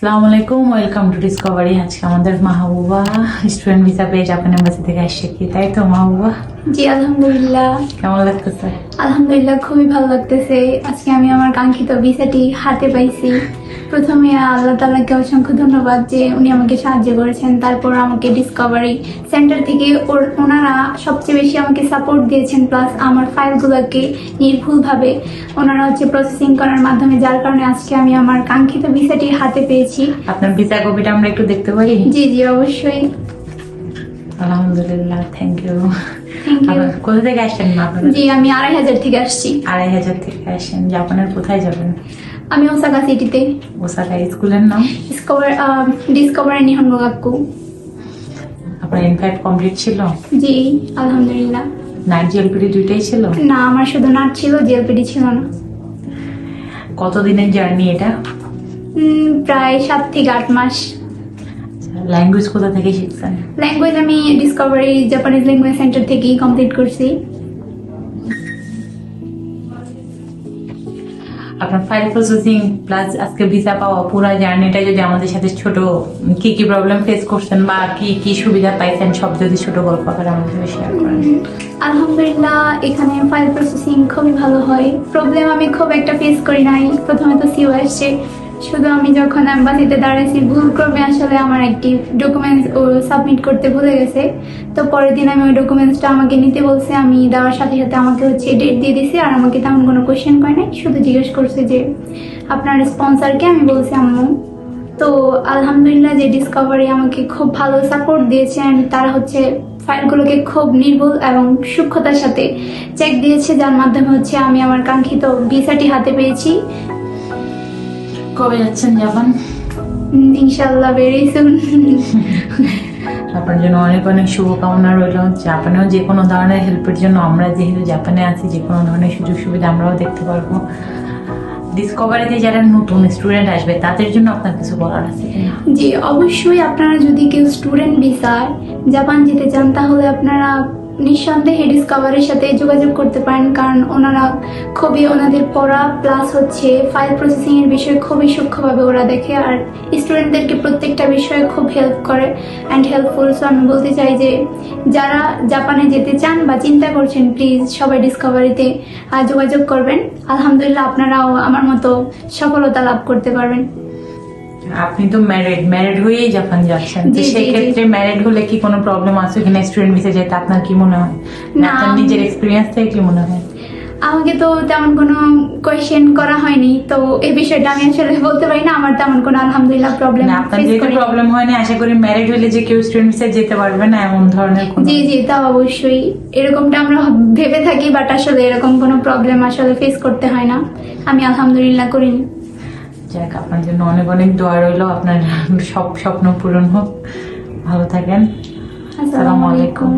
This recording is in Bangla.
আসসালামু আলাইকুম ওয়েলকাম টু ডিসকভারি আজকে আমাদের মাহবুবা স্টুডেন্ট ভিসা পেয়ে জাপান এম্বাসি থেকে আসছে কি? তাই তো মাহবুবা? জি আলহামদুলিল্লাহ। কেমন লাগতেছে? আলহামদুলিল্লাহ খুবই ভালো লাগতেছে। আজকে আমি আমার কাঙ্ক্ষিত ভিসাটি হাতে পাইছি। প্রথমে আল্লাহ তালাকে অসংখ্য ধন্যবাদ যে উনি আমাকে সাহায্য করেছেন। তারপর আমাকে ডিসকভারি সেন্টার থেকে ওর- ওনারা সবচেয়ে বেশি আমাকে সাপোর্ট দিয়েছেন প্লাস আমার ফাইলগুলোকে নির্ভুলভাবে ওনারা হচ্ছে প্রসেসিং করার মাধ্যমে যার কারণে আজকে আমি আমার কাঙ্ক্ষিত ভিসাটি হাতে পেয়েছি। আপনার ভিসা কপিটা আমরা একটু দেখতে পারি? জি জি অবশ্যই। আলহামদুলিল্লাহ থ্যাংক ইউ কোথা থেকে আসছেন জি আমি আড়াই হাজার থেকে আসছি। আড়াই হাজার থেকে আসেন জাপানের কোথায় যাবেন? আমি ওসাকা সিটিতে। ওসাকা স্কুলের নাম? ডিসকভার ডিসকভার নিহন গাক্কু আপনার ইনফ্যাক্ট কমপ্লিট ছিল? জি আলহামদুলিল্লাহ। নাইট জিএলপিডি দুইটাই ছিল? না আমার শুধু নাট ছিল জিএলপিডি ছিল না। কতদিনের জার্নি এটা? প্রায় সাত থেকে আট মাস। ল্যাঙ্গুয়েজ কোথা থেকে শিখছেন? ল্যাঙ্গুয়েজ আমি ডিসকভারি জাপানিজ ল্যাঙ্গুয়েজ সেন্টার থেকেই কমপ্লিট করছি। আপনার ফাইল প্রসেসিং প্লাস আজকে ভিসা পাওয়া, পুরো জার্নিটা যদি আমাদের সাথে ছোট, কি কি প্রবলেম ফেস করছেন বা কি কি সুবিধা পাইছেন, সব যদি ছোট গল্প করে আমাদের শেয়ার করেন। আলহামদুলিল্লাহ, এখানে ফাইল প্রসেসিং খুবই ভালো হয়। প্রবলেম আমি খুব একটা ফেস করি নাই। প্রথমে তো সিও আসছে শুধু আমি যখন অ্যাম্বাসিতে দাঁড়াইছি ভুল ক্রমে আসলে আমার একটি ডকুমেন্টস ও সাবমিট করতে ভুলে গেছে। তো পরের দিন আমি ওই ডকুমেন্টসটা আমাকে নিতে বলছে, আমি দেওয়ার সাথে সাথে আমাকে হচ্ছে ডেট দিয়ে দিছে, আর আমাকে তেমন কোনো কোয়েশ্চেন করে নাই, শুধু জিজ্ঞেস করছে যে, আপনার স্পন্সরকে আমি বলছি, আম্মু। তো আলহামদুলিল্লাহ যে ডিসকভারি আমাকে খুব ভালো সাপোর্ট দিয়েছেন তারা হচ্ছে ফাইলগুলোকে খুব নির্ভুল এবং সূক্ষ্মতার সাথে চেক দিয়েছে, যার মাধ্যমে হচ্ছে আমি আমার কাঙ্ক্ষিত ভিসাটি হাতে পেয়েছি। কবে যাচ্ছেন জাপান? ইনশাল্লাহ ভেরি সুন আপনার জন্য অনেক অনেক শুভকামনা রইল। জাপানেও যে কোনো ধরনের হেল্পের জন্য আমরা যেহেতু জাপানে আছি যে কোনো ধরনের সুযোগ সুবিধা আমরাও দেখতে পারব। ডিসকভারিতে যারা নতুন স্টুডেন্ট আসবে তাদের জন্য আপনার কিছু বলার আছে জি অবশ্যই আপনারা যদি কেউ স্টুডেন্ট ভিসায় জাপান যেতে চান তাহলে আপনারা নিঃসন্দেহে ডিসকভারির সাথে যোগাযোগ করতে পারেন, কারণ ওনারা খুবই ওনাদের পড়া প্লাস হচ্ছে ফাইল প্রসেসিং এর বিষয়ে খুবই সূক্ষ্মভাবে ওরা দেখে, আর স্টুডেন্টদেরকে প্রত্যেকটা বিষয়ে খুব হেল্প করে অ্যান্ড হেল্পফুল সো আমি বলতে চাই যে যারা জাপানে যেতে চান বা চিন্তা করছেন প্লিজ সবাই ডিসকভারিতে যোগাযোগ করবেন। আলহামদুলিল্লাহ আপনারাও আমার মতো সফলতা লাভ করতে পারবেন। আপনি তো ম্যারিড ম্যারিড হয়েই জাপান যাচ্ছেন। তো জি, জি, সেই ক্ষেত্রে ম্যারিড হলে কি কোনো প্রবলেম আছে? কিনা স্টুডেন্ট ভিসা যেতে আপনার কি মনে হয়? না। আপনার নিজের এক্সপিরিয়েন্স থেকে কি মনে হয়? আমাকে তো তেমন কোনো কোয়েশ্চেন করা হয়নি। তো এই বিষয়টা আমি আসলে বলতে পারি না। আমার তেমন কোনো আলহামদুলিল্লাহ প্রবলেম না আপনার যেহেতু প্রবলেম হয়নি আশা করি ম্যারিড হলে যে কেউ স্টুডেন্ট ভিসা যেতে পারবে না এমন ধরনের কোনো জি জি তা অবশ্যই। এরকমটা আমরা ভেবে থাকি বাট আসলে এরকম কোনো প্রবলেম আসলে ফেস করতে হয় না। আমি আলহামদুলিল্লাহ করিনি। যাক আপনার জন্য অনেক অনেক দোয়া রইল। আপনার সব স্বপ্ন পূরণ হোক। ভালো থাকেন। আসসালামু আলাইকুম।